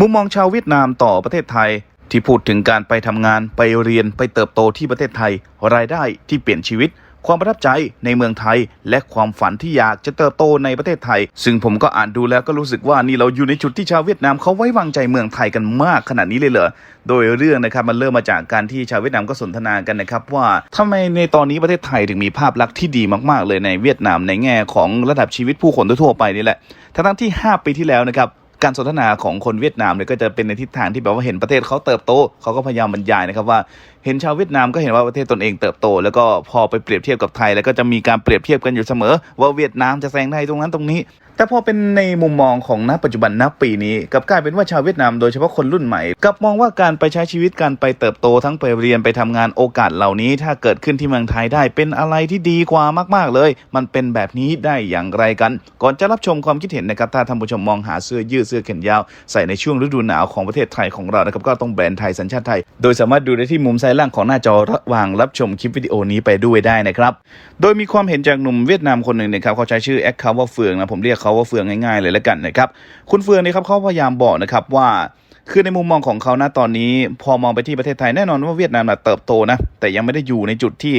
มุมมองชาวเวียดนามต่อประเทศไทย ที่พูดถึงการไปทำงานไปเรียนไปเติบโตที่ประเทศไทย รายได้ที่เปลี่ยนชีวิต ความประทับใจในเมืองไทย และความฝันที่อยากจะเติบโตในประเทศไทย ซึ่งผมก็อ่านดูแล้วก็รู้สึกว่านี่เราอยู่ในจุดที่ชาวเวียดนามเขาไว้วางใจเมืองไทยกันมากขนาดนี้เลยเหรอโดยเรื่องนะครับมันเริ่มมาจากการที่ชาวเวียดนามก็สนทนากันนะครับว่าทำไมในตอนนี้ประเทศไทยถึงมีภาพลักษณ์ที่ดีมาก ๆ เลยในเวียดนามในแง่ของระดับชีวิตผู้คนทั่วไปนี่แหละทั้งที่ 5 ปีที่แล้วนะครับ การสนทนาของคนเวียดนามเนี่ยก็จะเป็นในทิศทางที่แบบว่าเห็นประเทศเขาเติบโตเขาก็พยายามบรรยายนะครับว่าเห็นชาวเวียดนามก็เห็นว่าประเทศตนเองเติบโต แล้วก็พอไปเปรียบเทียบกับไทย แล้วก็จะมีการเปรียบเทียบกันอยู่เสมอ ว่าเวียดนามจะแซงไทยตรงนั้นตรงนี้แต่พอเป็นในมุมมองของณปัจจุบันณปีนี้กับกลายเป็นว่าชาวเวียดนามโดยเฉพาะคนรุ่นใหม่กับมองว่าการไปใช้ชีวิตการไปเติบโตทั้งไปเรียนไปทำงานโอกาสเหล่านี้ ถ้าเกิดขึ้นที่เมืองไทยได้เป็นอะไรที่ดีกว่ามาก ๆ เลย มันเป็นแบบนี้ได้อย่างไรกัน ก่อนจะรับชมความคิดเห็นนะครับถ้าท่านผู้ชมมองหาเสื้อยืดเสื้อแขนยาว ใส่ในช่วงฤดูหนาวของประเทศไทยของเรานะครับก็ต้องแบรนด์ไทยสัญชาติไทย โดยสามารถดูได้ที่มุมซ้ายล่างของหน้าจอระหว่างรับชมคลิปวิดีโอนี้ไปด้วยได้นะครับโดยมีความเห็นจากหนุ่มเวียดนามคนหนึ่งนะครับเขาใช้ชื่อแอคเคาท์ว่าเฟืองนะผมเรียกเขาว่าเฟืองง่ายๆเลยแล้วกันนะครับ คุณเฟืองนี่ครับเขาพยายามบอกนะครับว่าคือในมุมมองของเขานะตอนนี้พอมองไปที่ประเทศไทยแน่นอนว่าเวียดนามนะเติบโตนะ แต่ยังไม่ได้อยู่ในจุดที่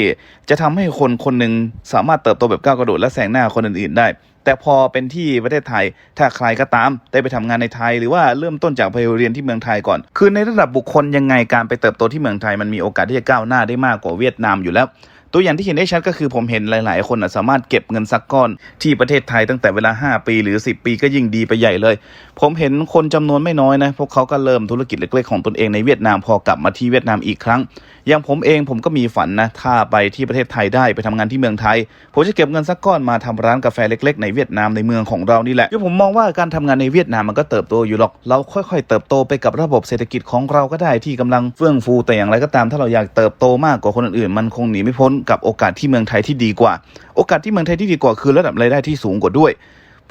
จะทำให้คนคนหนึ่งสามารถเติบโตแบบก้าวกระโดดและแซงหน้าคนอื่นๆได้ แต่พอเป็นที่ประเทศไทยถ้าใครก็ตามได้ไปทำงานในไทย หรือว่าเริ่มต้นจากไปเรียนที่เมืองไทยก่อน คือในระดับบุคคลยังไงการไปเติบโตที่เมืองไทยมันมีโอกาสที่จะก้าวหน้าได้มากกว่าเวียดนามอยู่แล้ว ตัวอย่างที่เห็นได้ชัดก็คือผมเห็นหลาย ๆ คนสามารถเก็บเงินสักก้อน ที่ประเทศไทยตั้งแต่เวลา 5 ปีหรือ 10 ปีก็ยิ่งดีไปใหญ่เลย ผมเห็นคนจำนวนไม่น้อยนะพวกเขาก็เริ่มธุรกิจเล็ก ๆ ของตนเองในเวียดนามพอกลับมาที่เวียดนามอีกครั้งอย่างผมเองผมก็มีฝันนะ ถ้าไปที่ประเทศไทยได้ไปทำงานที่เมืองไทย ผมจะเก็บเงินสักก้อนมาทำร้านกาแฟเล็ก ๆ ในเวียดนามในเมืองของเรานี่แหละคือผมมองว่าการทำงานในเวียดนามมันก็เติบโตอยู่หรอก เราค่อยๆ เติบโตไปกับระบบเศรษฐกิจของเราก็ได้ที่กำลังเฟื่องฟูแต่อย่างไรก็ตามถ้าเราอยากเติบโตมากกว่าคนอื่นๆมันคงหนีไม่พ้นกับโอกาสที่เมืองไทยที่ดีกว่า โอกาสที่เมืองไทยที่ดีกว่าคือระดับรายได้ที่สูงกว่าด้วย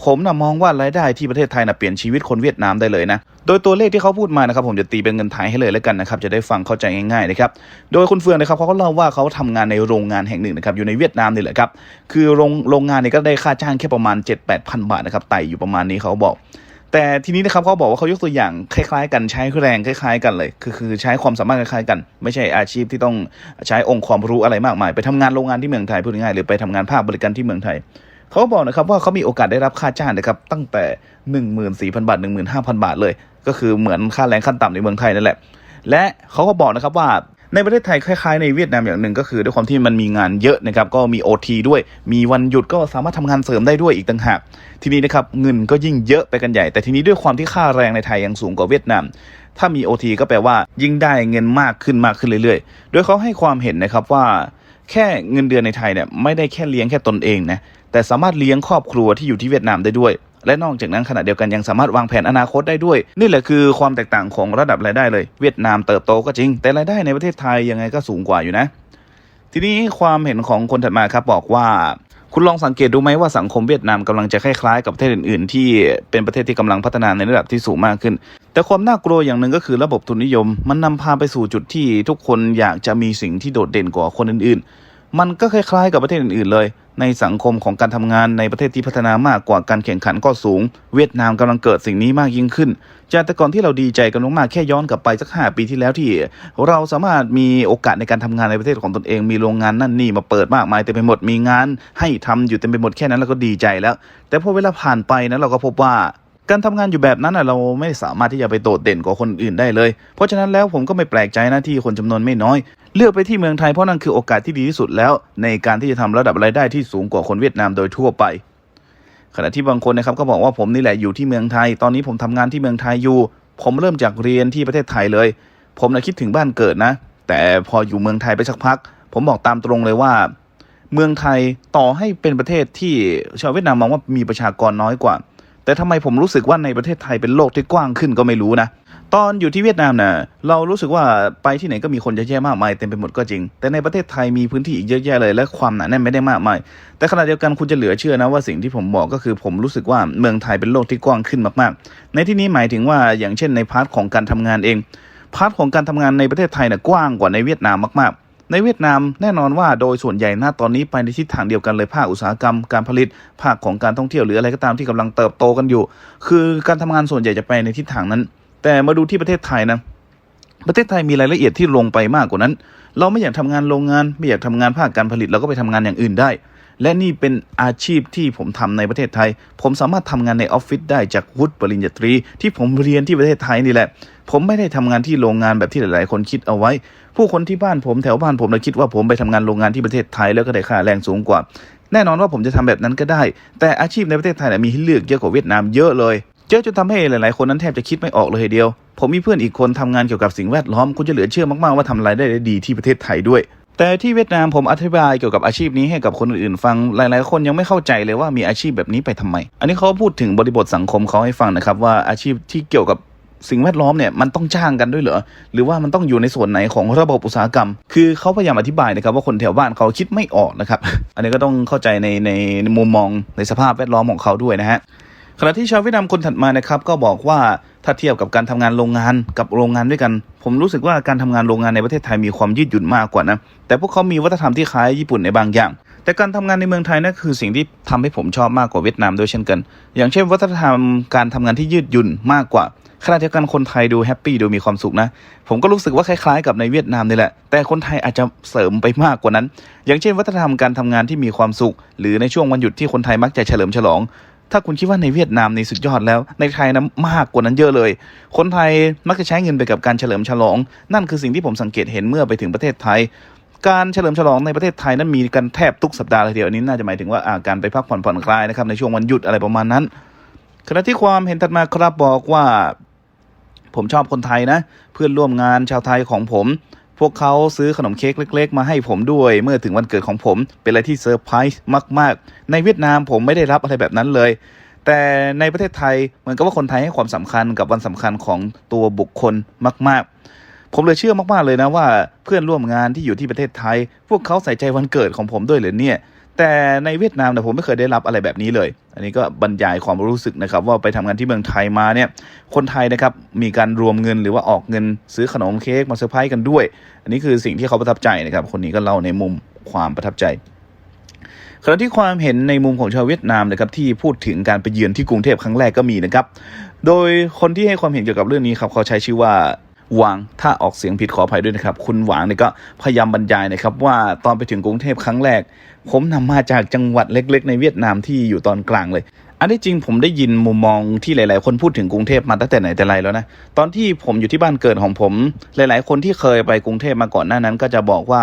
ผมนะมองว่ารายได้ที่ประเทศไทยนะเปลี่ยนชีวิตคนเวียดนามได้เลยนะ โดยตัวเลขที่เขาพูดมานะครับผมจะตีเป็นเงินไทยให้เลยแล้วกันนะครับจะได้ฟังเข้าใจง่ายๆนะครับ โดยคุณเฟืองนะครับเขาก็เล่าว่าเขาทำงานในโรงงานแห่งหนึ่งนะครับอยู่ในเวียดนามนี่แหละครับ คือโรงโรงงานเนี่ยก็ได้ค่าจ้างแค่ประมาณ 7 8 0 0 0 บาทนะครับไต่อยู่ประมาณนี้เขาบอกแต่ทีนี้นะครับเขาบอกว่าเขายกตัวอย่างคล้ายๆ กันใช้แรงคล้ายๆ กันเลย คือคือใช้ความสามารถคล้ายๆกัน ไม่ใช่อาชีพที่ต้องใช้องค์ความรู้อะไรมากมาย ไปทำงานโรงงานที่เมืองไทยพูดง่ายๆหรือไปทำงานภาคบริการที่เมืองไทย เขาบอกนะครับว่าเขามีโอกาสได้รับค่าจ้างนะครับตั้งแต่ 14,000 บาท 15,000 บาทเลย ก็คือเหมือนค่าแรงขั้นต่ำในเมืองไทยนั่นแหละ และเขาก็บอกนะครับว่าในประเทศไทยคล้ายๆในเวียดนามอย่างหนึ่งก็คือด้วยความที่มันมีงานเยอะนะครับก็มี OT ด้วย มีวันหยุดก็สามารถทำงานเสริมได้ด้วยอีกต่างหาก ทีนี้นะครับเงินก็ยิ่งเยอะไปกันใหญ่ แต่ทีนี้ด้วยความที่ค่าแรงในไทยยังสูงกว่าเวียดนาม ถ้ามี OT ก็แปลว่ายิ่งได้เงินมากขึ้นมากขึ้นเรื่อยๆ โดยเขาให้ความเห็นนะครับว่า แค่เงินเดือนในไทยเนี่ยไม่ได้แค่เลี้ยงแค่ตนเองนะ แต่สามารถเลี้ยงครอบครัวที่อยู่ที่เวียดนามได้ด้วย และนอกจากนั้นขณะเดียวกันยังสามารถวางแผนอนาคตได้ด้วย นี่แหละคือความแตกต่างของระดับรายได้เลย เวียดนามเติบโตก็จริง แต่รายได้ในประเทศไทยยังไงก็สูงกว่าอยู่นะ ทีนี้ความเห็นของคนถัดมาครับบอกว่าคุณลองสังเกตดูไหมว่าสังคมเวียดนามกำลังจะคล้ายๆกับประเทศอื่นๆ ที่เป็นประเทศที่กำลังพัฒนาในระดับที่สูงมากขึ้น แต่ความน่ากลัวอย่างหนึ่งก็คือระบบทุนนิยม มันนำพาไปสู่จุดที่ทุกคนอยากจะมีสิ่งที่โดดเด่นกว่าคนอื่นๆ มันก็คล้ายๆกับประเทศอื่นๆเลย ในสังคมของการทำงานในประเทศที่พัฒนามากกว่าการแข่งขันก็สูง เวียดนามกำลังเกิดสิ่งนี้มากยิ่งขึ้น จากแต่ก่อนที่เราดีใจกันมากๆแค่ย้อนกลับไปสักห้าปีที่แล้วที่ เราสามารถมีโอกาสในการทำงานในประเทศของตนเอง มีโรงงานนั่นนี่มาเปิดมากมายเต็มไปหมดมีงานให้ทำอยู่เต็มไปหมดแค่นั้นเราก็ดีใจแล้ว แต่พอเวลาผ่านไปนะเราก็พบว่าการทำงานอยู่แบบนั้นเราไม่สามารถที่จะไปโดดเด่นกว่าคนอื่นได้เลย เพราะฉะนั้นแล้วผมก็ไม่แปลกใจนะที่คนจำนวนไม่น้อย เลือกไปที่เมืองไทยเพราะนั่นคือโอกาสที่ดีที่สุดแล้ว ในการที่จะทำระดับรายได้ที่สูงกว่าคนเวียดนามโดยทั่วไป ขณะที่บางคนนะครับก็บอกว่าผมนี่แหละอยู่ที่เมืองไทย ตอนนี้ผมทำงานที่เมืองไทยอยู่ ผมเริ่มจากเรียนที่ประเทศไทยเลย ผมนะคิดถึงบ้านเกิดนะ แต่พออยู่เมืองไทยไปสักพัก ผมบอกตามตรงเลยว่า เมืองไทยต่อให้เป็นประเทศที่ชาวเวียดนามมองว่ามีประชากรน้อยกว่า แต่ทำไมผมรู้สึกว่าในประเทศไทยเป็นโลกที่กว้างขึ้นก็ไม่รู้นะ ตอนอยู่ที่เวียดนามน่ะเรารู้สึกว่าไปที่ไหนก็มีคนเยอะแยะมากมายเต็มไปหมดก็จริง แต่ในประเทศไทยมีพื้นที่อีกเยอะแยะเลยและความหนาแน่นไม่ได้มากมาย แต่ขณะเดียวกันคุณจะเหลือเชื่อนะว่าสิ่งที่ผมบอกก็คือผมรู้สึกว่าเมืองไทยเป็นโลกที่กว้างขึ้นมากๆ ในที่นี้หมายถึงว่าอย่างเช่นในพาร์ทของการทำงานเอง พาร์ทของการทำงานในประเทศไทยน่ะกว้างกว่าในเวียดนามมากๆในเวียดนามแน่นอนว่าโดยส่วนใหญ่ณตอนนี้ไปในทิศทางเดียวกันเลยภาคอุตสาหกรรมการผลิตภาคของการท่องเที่ยวหรืออะไรก็ตามที่กำลังเติบโตกันอยู่ คือการทำงานส่วนใหญ่จะไปในทิศทางนั้น แต่มาดูที่ประเทศไทยนะ ประเทศไทยมีรายละเอียดที่ลงไปมากกว่านั้น เราไม่อยากทำงานโรงงาน ไม่อยากทำงานภาคการผลิต เราก็ไปทำงานอย่างอื่นได้ และนี่เป็นอาชีพที่ผมทำในประเทศไทย ผมสามารถทำงานในออฟฟิศได้จากวุฒิปริญญาตรี ที่ผมเรียนที่ประเทศไทยนี่แหละ ผมไม่ได้ทำงานที่โรงงานแบบที่หลาย ๆ คนคิดเอาไว้ ผู้คนที่บ้านผมแถวบ้านผมเลยคิดว่าผมไปทำงานโรงงานที่ประเทศไทยแล้วก็ได้ค่าแรงสูงกว่าแน่นอนว่าผมจะทำแบบนั้นก็ได้ แต่อาชีพในประเทศไทยเนี่ยมีให้เลือกเยอะกว่าเวียดนามเยอะเลย เยอะจนทำให้หลายๆ คนนั้นแทบจะคิดไม่ออกเลยทีเดียว ผมมีเพื่อนอีกคนทำงานเกี่ยวกับสิ่งแวดล้อมคุณจะเหลือเชื่อมากๆว่าทำรายได้ได้ดีที่ประเทศไทยด้วย แต่ที่เวียดนามผมอธิบายเกี่ยวกับอาชีพนี้ให้กับคนอื่นๆ ฟังหลายๆ คนยังไม่เข้าใจเลยว่ามีอาชีพแบบนี้ไปทำไม อันนี้เขาพูดถึงบริบทสังคมเขาให้ฟังนะครับว่าอาชีพที่เกี่ยวกับสิ่งแวดล้อมเนี่ยมันต้องจ้างกันด้วยเหรอหรือว่ามันต้องอยู่ในส่วนไหนของระบบอุตสาหกรรม คือเขาพยายามอธิบายนะครับว่าคนแถวบ้านเขาคิดไม่ออกนะครับ อันนี้ก็ต้องเข้าใจในในมุมมองในสภาพแวดล้อมของเขาด้วยนะฮะ ขณะที่ชาวเวียดนามคนถัดมานะครับก็บอกว่าถ้าเทียบกับการทำงานโรงงานกับโรงงานด้วยกัน ผมรู้สึกว่าการทำงานโรงงานในประเทศไทยมีความยืดหยุ่นมากกว่านะแต่พวกเขามีวัฒนธรรมที่คล้ายญี่ปุ่นในบางอย่าง แต่การทำงานในเมืองไทยนั่นคือสิ่งที่ทำให้ผมชอบมากกว่าเวียดนามด้วยเช่นกัน อย่างเช่น วัฒนธรรมการทำงานที่ยืดหยุ่นมากกว่าขณะเดียวกันคนไทยดูแฮปปี้ดูมีความสุขนะ ผมก็รู้สึกว่าคล้ายๆกับในเวียดนามนี่แหละ แต่คนไทยอาจจะเสริมไปมากกว่านั้น อย่างเช่น วัฒนธรรมการทำงานที่มีความสุข หรือในช่วงวันหยุดที่คนไทยมักจะเฉลิมฉลอง ถ้าคุณคิดว่าในเวียดนามในสุดยอดแล้ว ในไทยนะมากกว่านั้นเยอะเลย คนไทยมักจะใช้เงินไปกับการเฉลิมฉลอง นั่นคือสิ่งที่ผมสังเกตเห็นเมื่อไปถึงประเทศไทย การเฉลิมฉลองในประเทศไทยนั้นมีกันแทบทุกสัปดาห์เลยทีเดียวนนี้น่าจะหมายถึงว่าอ่าการไปพักผ่อนผ่อนคลายนะครับในช่วงวันหยุดอะไรประมาณนั้นขณะที่ความเห็นถัดมาครับบอกว่า ผมชอบคนไทยนะ เพื่อนร่วมงานชาวไทยของผม พวกเขาซื้อขนมเค้กเล็ก ๆ มาให้ผมด้วย เมื่อถึงวันเกิดของผมเป็นอะไรที่เซอร์ไพรส์มาก ๆ ในเวียดนามผมไม่ได้รับอะไรแบบนั้นเลย แต่ในประเทศไทยเหมือนกับว่าคนไทยให้ความสำคัญกับวันสำคัญของตัวบุคคลมาก ๆ ผมเลยเชื่อมากๆเลยนะว่า เพื่อนร่วมงานที่อยู่ที่ประเทศไทย พวกเขาใส่ใจวันเกิดของผมด้วยเหรือเนี่ย แต่ในเวียดนามเนี่ยผมไม่เคยได้รับอะไรแบบนี้เลย อันนี้ก็บรรยายความรู้สึกนะครับว่าไปทำงานที่เมืองไทยมาเนี่ยคนไทยนะครับมีการรวมเงินหรือว่าออกเงินซื้อขนมเค้กมาเซอร์ไพรส์กันด้วย อันนี้คือสิ่งที่เขาประทับใจนะครับคนนี้ก็เล่าในมุมความประทับใจขณะที่ความเห็นในมุมของชาวเวียดนามนะครับที่พูดถึงการไปเยือนที่กรุงเทพครั้งแรกก็มีนะครับ โดยคนที่ให้ความเห็นเกี่ยวกับเรื่องนี้ครับเขาใช้ชื่อว่า หวังถ้าออกเสียงผิดขออภัยด้วยนะครับ คุณหวังเนี่ยก็พยายามบรรยายนะครับว่าตอนไปถึงกรุงเทพครั้งแรก ผมนำมาจากจังหวัดเล็ก ๆ ในเวียดนามที่อยู่ตอนกลางเลย อันที่จริงผมได้ยินมุมมองที่หลาย ๆ คนพูดถึงกรุงเทพมาตั้งแต่ไหนแต่ไรแล้วนะตอนที่ผมอยู่ที่บ้านเกิดของผม หลาย ๆ คนที่เคยไปกรุงเทพมาก่อนหน้านั้น ก็จะบอกว่า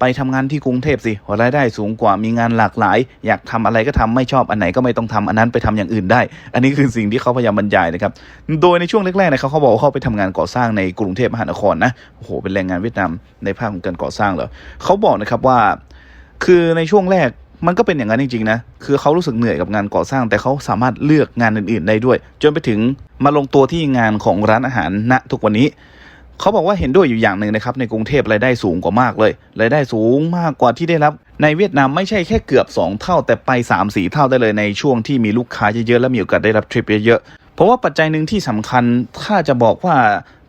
ไปทำงานที่กรุงเทพสิรายได้สูงกว่ามีงานหลากหลาย อยากทำอะไรก็ทำไม่ชอบอันไหนก็ไม่ต้องทำอันนั้นไปทำอย่างอื่นได้ อันนี้คือสิ่งที่เขาพยายามบรรยายนะครับโดยในช่วงแรก ๆ นะครับเขาบอกว่าเขาไปทำงานก่อสร้างในกรุงเทพมหานครนะโอ้โหเป็นแรงงานเวียดนามในภาคของการก่อสร้างเหรอเขาบอกนะครับว่า คือในช่วงแรก มันก็เป็นอย่างนั้นจริงๆนะคือเขารู้สึกเหนื่อยกับงานก่อสร้าง แต่เขาสามารถเลือกงานอื่นๆได้ด้วย จนไปถึงมาลงตัวที่งานของร้านอาหารณทุกวันนี้เขาบอกว่าเห็นด้วยอยู่อย่างหนึ่งนะครับในกรุงเทพรายได้สูงกว่ามากเลยรายได้สูงมากกว่าที่ได้รับ ในเวียดนามไม่ใช่แค่เกือบ 2 เท่า แต่ไป 3 4 เท่าได้เลยในช่วงที่มีลูกค้าเยอะๆและมีโอกาสได้รับทริปเยอะๆเพราะว่าปัจจัยหนึ่งที่สำคัญถ้าจะบอกว่า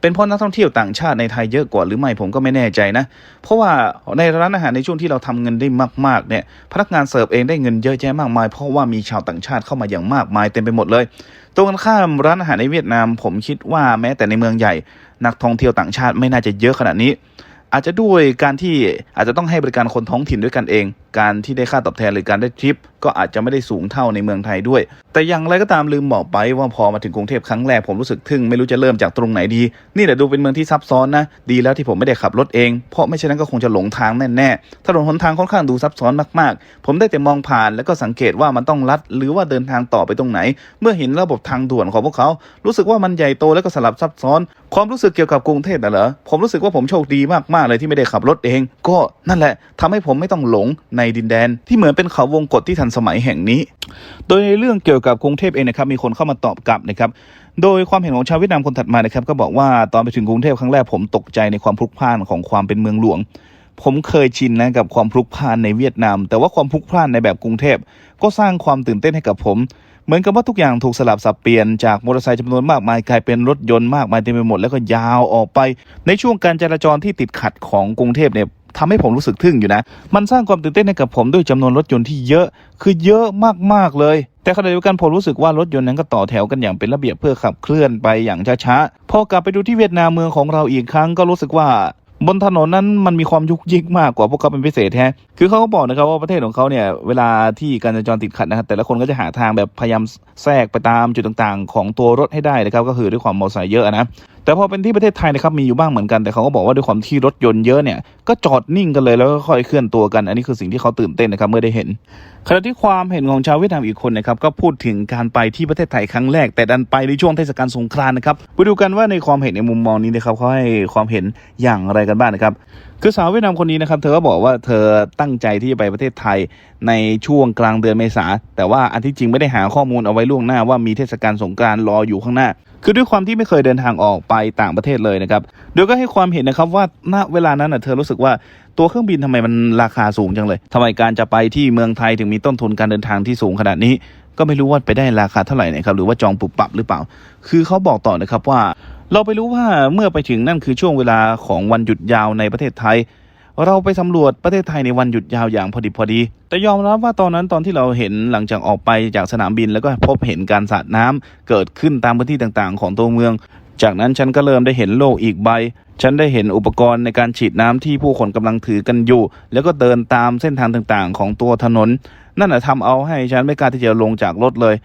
เป็นเพราะนักท่องเที่ยวต่างชาติในไทยเยอะกว่าหรือไม่ผมก็ไม่แน่ใจนะ เพราะว่าในร้านอาหารในช่วงที่เราทำเงินได้มากๆเนี่ยพนักงานเสิร์ฟเองได้เงินเยอะแยะมากมาย เพราะว่ามีชาวต่างชาติเข้ามาอย่างมากมายเต็มไปหมดเลยตรงกันข้ามร้านอาหารในเวียดนาม ผมคิดว่าแม้แต่ในเมืองใหญ่ นักท่องเที่ยวต่างชาติไม่น่าจะเยอะขนาดนี้ อาจจะด้วยการที่อาจจะต้องให้บริการคนท้องถิ่นด้วยกันเองการที่ได้ค่าตอบแทนหรือการได้ทริป ก็อาจจะไม่ได้สูงเท่าในเมืองไทยด้วย แต่อย่างไรก็ตามลืมบอกไปว่าพอมาถึงกรุงเทพครั้งแรกผมรู้สึกทึ่งไม่รู้จะเริ่มจากตรงไหนดี นี่แหละดูเป็นเมืองที่ซับซ้อนนะ ดีแล้วที่ผมไม่ได้ขับรถเอง เพราะไม่เช่นนั้นก็คงจะหลงทางแน่ๆถนนหนทางค่อนข้างดูซับซ้อนมากๆ ผมได้แต่มองผ่านแล้วก็สังเกตว่ามันต้องลัด หรือว่าเดินทางต่อไปตรงไหน เมื่อเห็นระบบทางด่วนของพวกเขา รู้สึกว่ามันใหญ่โตแล้วก็สลับซับซ้อน ความรู้สึกเกี่ยวกับกรุงเทพน่ะเหรอผมรู้สึกว่าผมโชคดีมากๆเลยที่ไม่ได้ขับรถเอง ก็นั่นแหละทำให้ผมไม่ต้องหลงในดินแดน ที่เหมือนเป็นเขาวงกฏที่ทันสมัยแห่งนี้ โดยในเรื่องเกี่ยวกับกรุงเทพเองนะครับมีคนเข้ามาตอบกลับนะครับโดยความเห็นของชาวเวียดนามคนถัดมานะครับก็บอกว่าตอนไปถึงกรุงเทพครั้งแรกผมตกใจในความพลุกพล่านของความเป็นเมืองหลวง ผมเคยชินนะกับความพลุกพล่านในเวียดนาม แต่ว่าความพลุกพล่านในแบบกรุงเทพก็สร้างความตื่นเต้นให้กับผมเหมือนกับว่าทุกอย่างถูกสลับสับเปลี่ยนจากมอเตอร์ไซค์จำนวนมากมายกลายเป็นรถยนต์มากมายเต็มไปหมดแล้วก็ยาวออกไป ในช่วงการจราจรที่ติดขัดของกรุงเทพเนี่ย ทำให้ผมรู้สึกทึ่งอยู่นะ มันสร้างความตื่นเต้นให้กับผมด้วยจำนวนรถยนต์ที่เยอะ คือเยอะมากๆเลย แต่ขณะเดียวกันผมรู้สึกว่ารถยนต์นั้นก็ต่อแถวกันอย่างเป็นระเบียบเพื่อขับเคลื่อนไปอย่างช้าๆ พอกลับไปดูที่เวียดนามเมืองของเราอีกครั้งก็รู้สึกว่าบนถนนนั้นมันมีความยุกยิกมากกว่าพวกเขาเป็นพิเศษแฮะ คือเขาก็บอกนะครับว่าประเทศของเขาเนี่ยเวลาที่การจราจรติดขัดนะครับแต่ละคนก็จะหาทางแบบพยายามแทรกไปตามจุดต่างๆ ของตัวรถให้ได้นะครับก็คือด้วยความมอเตอร์ไซค์เยอะนะ แต่พอเป็นที่ประเทศไทยนะครับมีอยู่บ้างเหมือนกันแต่เขาก็บอกว่าด้วยความที่รถยนต์เยอะเนี่ยก็จอดนิ่งกันเลยแล้วก็ค่อยเคลื่อนตัวกัน อันนี้คือสิ่งที่เขาตื่นเต้นนะครับเมื่อได้เห็นขณะที่ความเห็นของชาวเวียดนามอีกคนนะครับก็พูดถึงการไปที่ประเทศไทยครั้งแรก แต่ดันไปในช่วงเทศกาลสงกรานต์นะครับไปดูกันว่าในความเห็นในมุมมองนี้นะครับเขาให้ความเห็นอย่างไรกันบ้างนะครับคือสาวเวียดนามคนนี้นะครับเธอก็บอกว่าเธอตั้งใจที่จะไปประเทศไทยในช่วงกลางเดือนเมษาแต่ว่าอันที่จริงไม่ได้หาข้อมูลเอาไว้ล่วงหน้าว่ามีเทศกาลสงกรานต์รออยู่ข้างหน้า คือด้วยความที่ไม่เคยเดินทางออกไปต่างประเทศเลยนะครับ โดยก็ให้ความเห็นนะครับว่าณเวลานั้นเธอรู้สึกว่าตัวเครื่องบินทำไมมันราคาสูงจังเลยทำไมการจะไปที่เมืองไทยถึงมีต้นทุนการเดินทางที่สูงขนาดนี้ ก็ไม่รู้ว่าไปได้ราคาเท่าไหร่นะครับหรือว่าจองปุบปับหรือเปล่า คือเขาบอกต่อนะครับว่า เราไปรู้ว่าเมื่อไปถึงนั่นคือช่วงเวลาของวันหยุดยาวในประเทศไทย เราไปสำรวจประเทศไทยในวันหยุดยาวอย่างพอดีพอดี แต่ยอมรับว่าตอนนั้นตอนที่เราเห็นหลังจากออกไปจากสนามบินแล้วก็พบเห็นการสาดน้ำเกิดขึ้นตามพื้นที่ต่างๆ ของตัวเมือง จากนั้นฉันก็เริ่มได้เห็นโลกอีกใบ ฉันได้เห็นอุปกรณ์ในการฉีดน้ำที่ผู้คนกำลังถือกันอยู่ แล้วก็เดินตามเส้นทางต่างๆ ของตัวถนน นั่นแหะทำเอาให้ฉันไม่กล้าที่จะลงจากรถเลย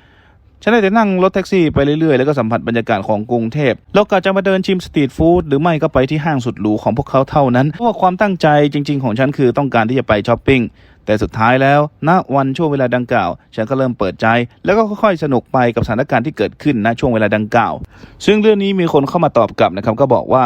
ฉันได้แต่นั่งรถแท็กซี่ไปเรื่อยๆ แล้วก็สัมผัสบรรยากาศของกรุงเทพ แล้วก็จะมาเดินชิมสตรีทฟู้ดหรือไม่ก็ไปที่ห้างสุดหรูของพวกเขาเท่านั้น เพราะว่าความตั้งใจจริง ๆ ของฉันคือต้องการที่จะไปช้อปปิ้ง แต่สุดท้ายแล้ว ณ วันช่วงเวลาดังกล่าว ฉันก็เริ่มเปิดใจ แล้วก็ค่อยๆ สนุกไปกับสถานการณ์ที่เกิดขึ้นณช่วงเวลาดังกล่าว ซึ่งเรื่องนี้มีคนเข้ามาตอบกลับนะครับ ก็บอกว่า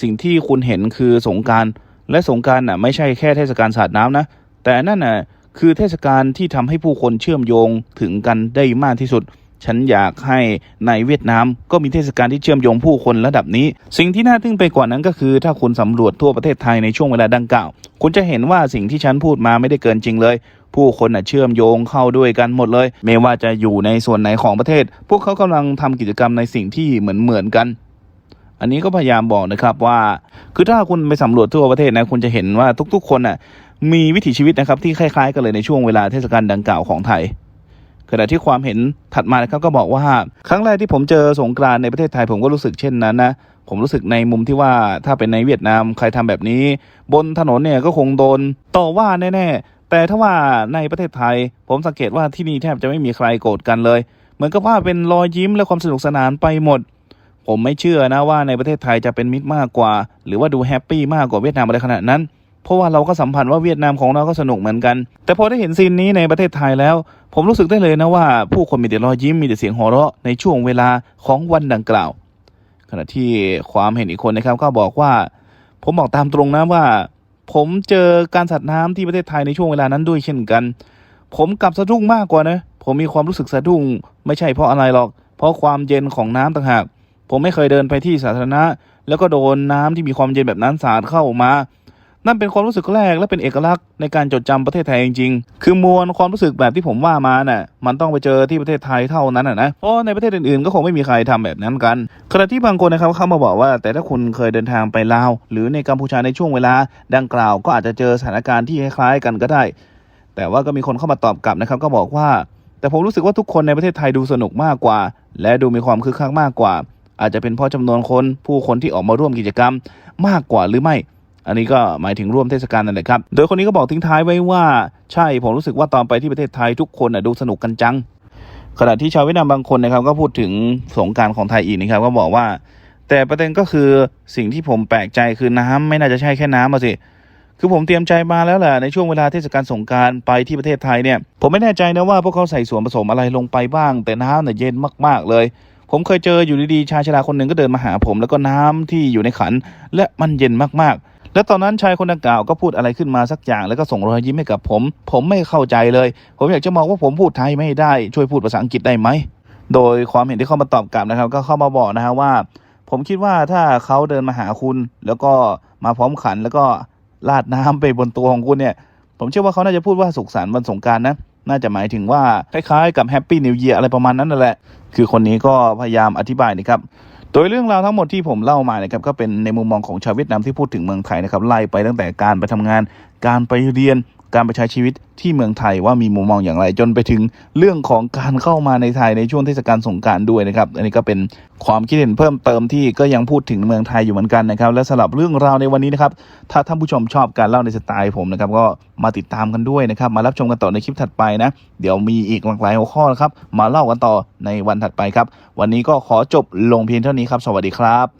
สิ่งที่คุณเห็นคือสงการและสงการน่ะไม่ใช่แค่เทศกาลสาดน้ำนะ แต่นั่นน่ะคือเทศกาลที่ทำให้ผู้คนเชื่อมโยงถึงกันได้มากที่สุด ฉันอยากให้ในเวียดนามก็มีเทศกาลที่เชื่อมโยงผู้คนระดับนี้ สิ่งที่น่าทึ่งไปกว่านั้นก็คือ ถ้าคุณสำรวจทั่วประเทศไทยในช่วงเวลาดังกล่าว คุณจะเห็นว่าสิ่งที่ฉันพูดมาไม่ได้เกินจริงเลยผู้คนน่ะเชื่อมโยงเข้าด้วยกันหมดเลย ไม่ว่าจะอยู่ในส่วนไหนของประเทศ พวกเขากำลังทำกิจกรรมในสิ่งที่เหมือนเหมือนๆกัน อันนี้ก็พยายามบอกนะครับว่า คือถ้าคุณไปสำรวจทั่วประเทศนะคุณจะเห็นว่าทุกๆ คนน่ะมีวิถีชีวิตนะครับที่คล้ายๆ กันเลยในช่วงเวลาเทศกาลดังกล่าวของไทย ขณะที่ความเห็นถัดมานะครับก็บอกว่าครั้งแรกที่ผมเจอสงกรานในประเทศไทยผมก็รู้สึกเช่นนั้นนะผมรู้สึกในมุมที่ว่าถ้าเป็นในเวียดนามใครทำแบบนี้ บนถนนเนี่ยก็คงโดนต่อว่าแน่ๆแต่ถ้าว่าในประเทศไทย ผมสังเกตว่าที่นี่แทบจะไม่มีใครโกรธกันเลย เหมือนกับว่าเป็นรอยยิ้มและความสนุกสนานไปหมด ผมไม่เชื่อนะว่าในประเทศไทยจะเป็นมิตรมากกว่า หรือว่าดูแฮปปี้มากกว่าเวียดนามอะไรขนาดนั้น เพราะว่าเราก็สัมผัสว่าเวียดนามของเราก็สนุกเหมือนกัน แต่พอได้เห็นซีนนี้ในประเทศไทยแล้ว ผมรู้สึกได้เลยนะว่า ผู้คนมีแต่รอยยิ้มมีแต่เสียงหัวเราะในช่วงเวลาของวันดังกล่าว ขณะที่ความเห็นอีกคนนะครับก็บอกว่า ผมบอกตามตรงนะว่า ผมเจอการสัตว์น้ำที่ประเทศไทยในช่วงเวลานั้นด้วยเช่นกัน ผมกลับสะดุ้งมากกว่านะผมมีความรู้สึกสะดุ้ง ไม่ใช่เพราะอะไรหรอก เพราะความเย็นของน้ำต่างหาก ผมไม่เคยเดินไปที่สาธารณะ แล้วก็โดนน้ำที่มีความเย็นแบบนั้นสาดเข้ามา นั่นเป็นความรู้สึกแรกและเป็นเอกลักษณ์ในการจดจำประเทศไทยจริงๆ คือมวลความรู้สึกแบบที่ผมว่ามาน่ะ มันต้องไปเจอที่ประเทศไทยเท่านั้นนะ เพราะในประเทศอื่นๆ ก็คงไม่มีใครทำแบบนั้นกัน ขณะที่บางคนนะครับเข้ามาบอกว่า แต่ถ้าคุณเคยเดินทางไปลาว หรือในกัมพูชาในช่วงเวลา ดังกล่าวก็อาจจะเจอสถานการณ์ที่คล้ายๆกันก็ได้ แต่ว่าก็มีคนเข้ามาตอบกลับนะครับ ก็บอกว่า แต่ผมรู้สึกว่าทุกคนในประเทศไทยดูสนุกมากกว่า และดูมีความคึกคักมากกว่า อาจจะเป็นเพราะจำนวนคนผู้คนที่ออกมาร่วมกิจกรรมมากกว่าหรือไม่ อันนี้ก็หมายถึงร่วมเทศกาลนั่นแหละครับ โดยคนนี้ก็บอกทิ้งท้ายไว้ว่า ใช่ผมรู้สึกว่าตอนไปที่ประเทศไทยทุกคนดูสนุกกันจัง ขณะที่ชาวเวียดนามบางคนนะครับก็พูดถึงสงการของไทยอีกนะครับก็บอกว่า แต่ประเด็นก็คือสิ่งที่ผมแปลกใจคือน้ำไม่น่าจะใช่แค่น้ำมาสิคือผมเตรียมใจมาแล้วแหละในช่วงเวลาเทศกาลสงการไปที่ประเทศไทยเนี่ย ผมไม่แน่ใจนะว่าพวกเขาใส่ส่วนผสมอะไรลงไปบ้าง แต่น้ำเนี่ยเย็นมาก ๆเลย ผมเคยเจออยู่ดีๆชายชราคนหนึ่งก็เดินมาหาผม แล้วก็น้ำที่อยู่ในขัน และมันเย็นมากๆ และตอนนั้นชายคนดังกล่าวก็พูดอะไรขึ้นมาสักอย่าง แล้วก็ส่งรอยยิ้มให้กับผม ผมไม่เข้าใจเลย ผมอยากจะมองว่าผมพูดไทยไม่ได้ช่วยพูดภาษาอังกฤษได้ไหมโดยความเห็นที่เข้ามาตอบกลับนะครับ ก็เข้ามาบอกนะฮะว่า ผมคิดว่าถ้าเขาเดินมาหาคุณ แล้วก็มาพร้อมขัน แล้วก็ลาดน้ำไปบนตัวของคุณเนี่ย ผมเชื่อว่าเขาน่าจะพูดว่าสุขสันต์วันสงการนะน่าจะหมายถึงว่าคล้ายๆกับแฮปปี้นิวเยียอะไรประมาณนั้นนั่นแหละ คือคนนี้ก็พยายามอธิบายนะครับ โดยเรื่องราวทั้งหมดที่ผมเล่ามานะครับก็เป็นในมุมมองของชาวเวียดนามที่พูดถึงเมืองไทยนะครับไล่ไปตั้งแต่การไปทำงาน การไปเรียน การไปใช้ชีวิตที่เมืองไทยว่ามีมุมมองอย่างไร จนไปถึงเรื่องของการเข้ามาในไทยในช่วงเทศกาลสงการด้วยนะครับ อันนี้ก็เป็นความคิดเห็นเพิ่มเติมที่ก็ยังพูดถึงเมืองไทยอยู่เหมือนกันนะครับ และสำหรับเรื่องราวในวันนี้นะครับ ถ้าท่านผู้ชมชอบการเล่าในสไตล์ผมนะครับ ก็มาติดตามกันด้วยนะครับ มารับชมกันต่อในคลิปถัดไปนะ เดี๋ยวมีอีกหลากหลายหัวข้อนะครับ มาเล่ากันต่อในวันถัดไปครับ วันนี้ก็ขอจบลงเพียงเท่านี้ครับ สวัสดีครับ